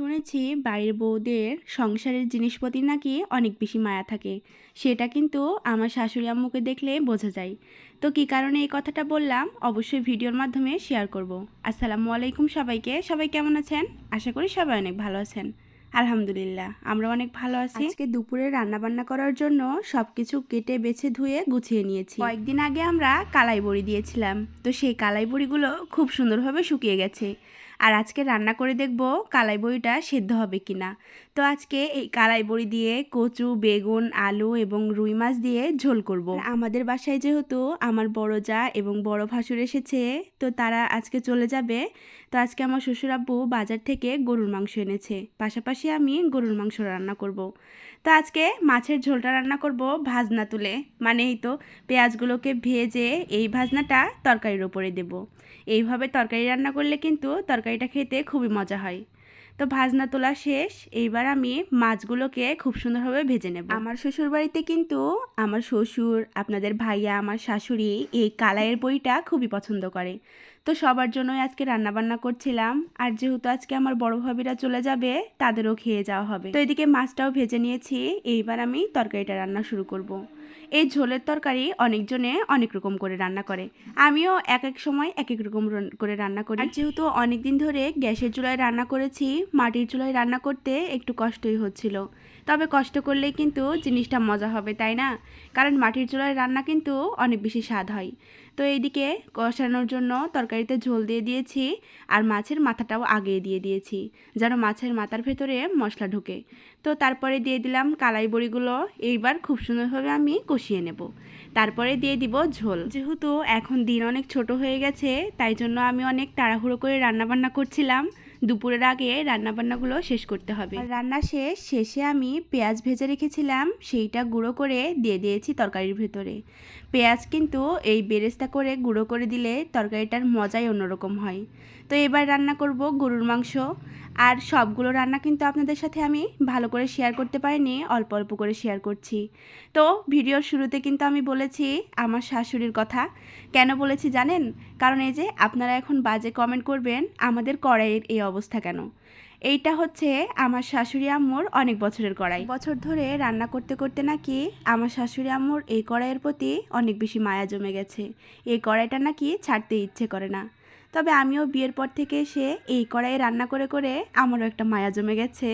শুনেছি বাড়ির বউদের সংসারের জিনিসপত্র নাকি অনেক বেশি মায়া থাকে। সেটা কিন্তু আমার শাশুড়ি আম্মুকে দেখলে বোঝা যায়। তো কী কারণে এই কথাটা বললাম অবশ্যই ভিডিওর মাধ্যমে শেয়ার করব। আসসালামু আলাইকুম সবাইকে। সবাই কেমন আছেন? আশা করি সবাই অনেক ভালো আছেন। আলহামদুলিল্লাহ আমরা অনেক ভালো আছি। আজকে দুপুরে রান্না বান্না করার জন্য সব কিছু কেটে বেছে ধুয়ে গুছিয়ে নিয়েছি। কয়েকদিন আগে আমরা কালাই বড়ি দিয়েছিলাম তো সেই কালাই বড়িগুলো খুব সুন্দরভাবে শুকিয়ে গেছে। আর আজকে রান্না করে দেখব কালাই বড়িটা সেদ্ধ হবে কিনা। তো আজকে এই কালাই বড়ি দিয়ে কচু, বেগুন, আলু এবং রুই মাছ দিয়ে ঝোল করব। আমাদের বাসায় যেহেতু আমার বড় যা এবং বড় ভাসুর এসেছে, তো তারা আজকে চলে যাবে। তো আজকে আমার শ্বশুর আব্বু বাজার থেকে গরুর মাংস এনেছে। পাশাপাশি আমি গরুর মাংস রান্না করব। তো আজকে মাছের ঝোলটা রান্না করব ভাজনা তুলে। মানে এই তো পেঁয়াজগুলোকে ভেজে এই ভাজনাটা তরকারির ওপরে দেব। এইভাবে তরকারি রান্না করলে কিন্তু তরকারিটা খেতে খুবই মজা হয়। তো ভাজনা তোলা শেষ। এইবার আমি মাছগুলোকে খুব সুন্দরভাবে ভেজে নেব। আমার শ্বশুর বাড়িতে কিন্তু আমার শ্বশুর, আপনাদের ভাইয়া, আমার শাশুড়ি এই কালাইয়ের বইটা খুবই পছন্দ করে। তো সবার জন্যই আজকে রান্না বান্না করছিলাম। আর যেহেতু আজকে আমার বড় ভাবিরা চলে যাবে, তাদেরও খেয়ে যাওয়া হবে। তো এদিকে মাছটাও ভেজে নিয়েছি। এইবার আমি তরকারিটা রান্না শুরু করব। এই ঝোলের তরকারি অনেকজনে অনেক রকম করে রান্না করে। আমিও এক এক সময় এক এক রকম করে রান্না করি। আর যেহেতু অনেক দিন ধরে গ্যাসের চুলায় রান্না করেছি, মাটির চুলায় রান্না করতে একটু কষ্টই হচ্ছিল। তবে কষ্ট করলেই কিন্তু জিনিসটা মজা হবে, তাই না? কারণ মাটির চুলায় রান্না কিন্তু অনেক বেশি স্বাদ হয়। তো এইদিকে কষানোর জন্য তরকারিতে ঝোল দিয়ে দিয়েছি আর মাছের মাথাটাও আগে দিয়ে দিয়েছি, যেন মাছের মাথার ভেতরে মশলা ঢোকে। তো তারপরে দিয়ে দিলাম কালাই বড়িগুলো, এইবার খুব সুন্দরভাবে আমি কষিয়ে নেব। তারপরে দিয়ে দিব ঝোল। যেহেতু এখন দিন অনেক ছোট হয়ে গেছে, তাই জন্য আমি অনেক তাড়াহুড়ো করে রান্নাবান্না করছিলাম। দুপুরের আগে রান্নাবান্নাগুলো শেষ করতে হবে। রান্না শেষ, শেষে আমি পেঁয়াজ ভেজে রেখেছিলাম, সেইটা গুঁড়ো করে দিয়ে দিয়েছি তরকারির ভেতরে। পেঁয়াজ কিন্তু এই বেরেস্তা করে গুঁড়ো করে দিলে তরকারিটার মজাই অন্যরকম হয়। তো এবার রান্না করব গরুর মাংস। আর সবগুলো রান্না কিন্তু আপনাদের সাথে আমি ভালো করে শেয়ার করতে পারিনি, অল্প অল্প করে শেয়ার করছি। তো ভিডিওর শুরুতে কিন্তু আমি বলেছি, আমার শাশুড়ির কথা। কেন বলেছি জানেন? কারণ এই যে আপনারা এখন বাজে কমেন্ট করবেন, আমাদের কড়াইয়ের এই অবস্থা কেন? এইটা হচ্ছে আমার শাশুড়ি আম্মুর অনেক বছরের কড়াই। বছর ধরে রান্না করতে করতে নাকি আমার শাশুড়ি আম্মুর এই কড়াইয়ের প্রতি অনেক বেশি মায়া জমে গেছে। এই কড়াইটা নাকি ছাড়তে ইচ্ছে করে না। তবে আমিও বিয়ের পর থেকে এসে এই কড়াইয়ে রান্না করে করে আমারও একটা মায়া জমে গেছে।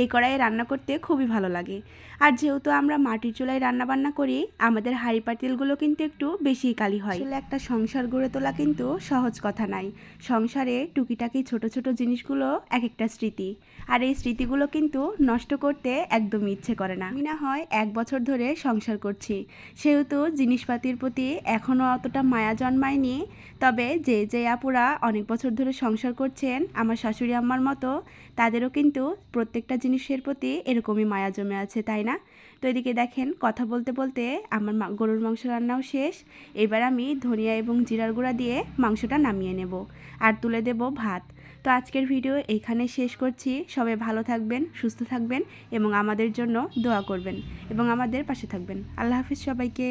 এই কড়াইয়ে রান্না করতে খুবই ভালো লাগে। আর যেহেতু আমরা মাটির চুলায় রান্না বান্না করি, আমাদের হাঁড়ি পাতিলগুলো কিন্তু একটু বেশি কালি হয়। আসলে একটা সংসার গড়ে তোলা কিন্তু সহজ কথা নাই। সংসারে টুকিটাকি ছোট ছোট জিনিসগুলো এক একটা স্মৃতি। আর এই স্মৃতিগুলো কিন্তু নষ্ট করতে একদমই ইচ্ছে করে না। আমি না হয় এক বছর ধরে সংসার করছি। সেহেতু জিনিসপাতির প্রতি এখনও অতটা মায়া জন্মায়নি। তবে যে যে আপুরা অনেক বছর ধরে সংসার করছেন, আমার শাশুড়ি আম্মার মতো, তাদেরও কিন্তু প্রত্যেকটা জিনিসের প্রতি এরকমই মায়া জমে আছে, তাই না? তো এদিকে দেখেন, কথা বলতে বলতে আমার গরুর মাংস রান্নাও শেষ। এবার আমি ধনিয়া এবং জিরার গুঁড়া দিয়ে মাংসটা নামিয়ে নেব আর তুলে দেব ভাত। তো আজকের ভিডিও এখানে শেষ করছি। সবাই ভালো থাকবেন, সুস্থ থাকবেন এবং আমাদের জন্য দোয়া করবেন এবং আমাদের পাশে থাকবেন। আল্লাহ হাফিজ সবাইকে।